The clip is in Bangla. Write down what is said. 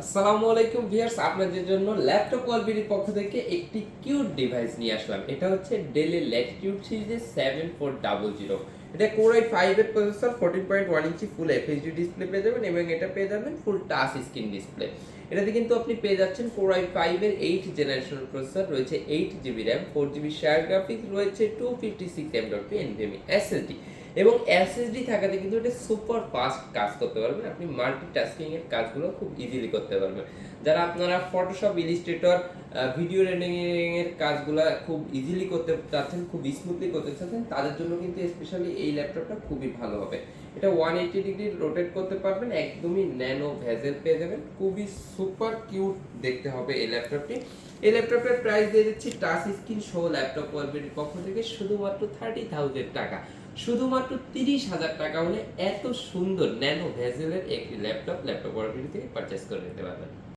আসসালামু আলাইকুম ভিউয়ার্স, আপনাদের জন্য ল্যাপটপ ওয়ালবিডির পক্ষ থেকে একটি কিউট ডিভাইস নিয়ে আসলাম। এটা হচ্ছে ডেলের ল্যাটিটিউড সিরিজের সেভেন ফোর ডাবল জিরো এটা কোরাই ফাইভ এর processor fourteen point one inch full FHD display পেয়ে যাবেন এবং এটা পেয়ে যাবেন ফুল টাচ স্ক্রিন ডিসপ্লে এটাতে কিন্তু আপনি পেয়ে যাচ্ছেন কোরাই ফাইভ এর এইট জেনারেশন প্রসেসর রয়েছে eight GB RAM four GB share graphics রয়েছে two fifty six M dot P NVMe SSD এবং এসএসডি থাকাতে কিন্তু এটা সুপার ফাস্ট কাজ করতে পারবেন আপনি মাল্টি টাস্কিং এর কাজগুলো খুব ইজিলি করতে পারবেন। যারা আপনারা ফটোশপ ইলিস্ট্রেটর ভিডিও রেন্ডিং এর কাজগুলো খুব ইজিলি করতে চাচ্ছেন, খুব স্মুথলি করতে চাচ্ছেন, তাদের জন্য কিন্তু স্পেশালি এই ল্যাপটপটা খুবই ভালো হবে। এটা ওয়ান এইটি ডিগ্রি রোটেট করতে পারবেন, একদমই ন্যানো ভেজেল পেয়ে যাবেন। খুবই সুপার কিউট দেখতে হবে এই ল্যাপটপটি এই ল্যাপটপের প্রাইস দিয়ে দিচ্ছি টাচ স্ক্রিন সহ ল্যাপটপ ওয়ালবের পক্ষ থেকে শুধুমাত্র থার্টি থাউজেন্ড টাকা। শুধুমাত্র তিরিশ হাজার টাকা হলে এত সুন্দর ন্যানো ভেজেলের একটি ল্যাপটপ ল্যাপটপ ওয়ালবের থেকে পারচেস করে নিতে পারবেন।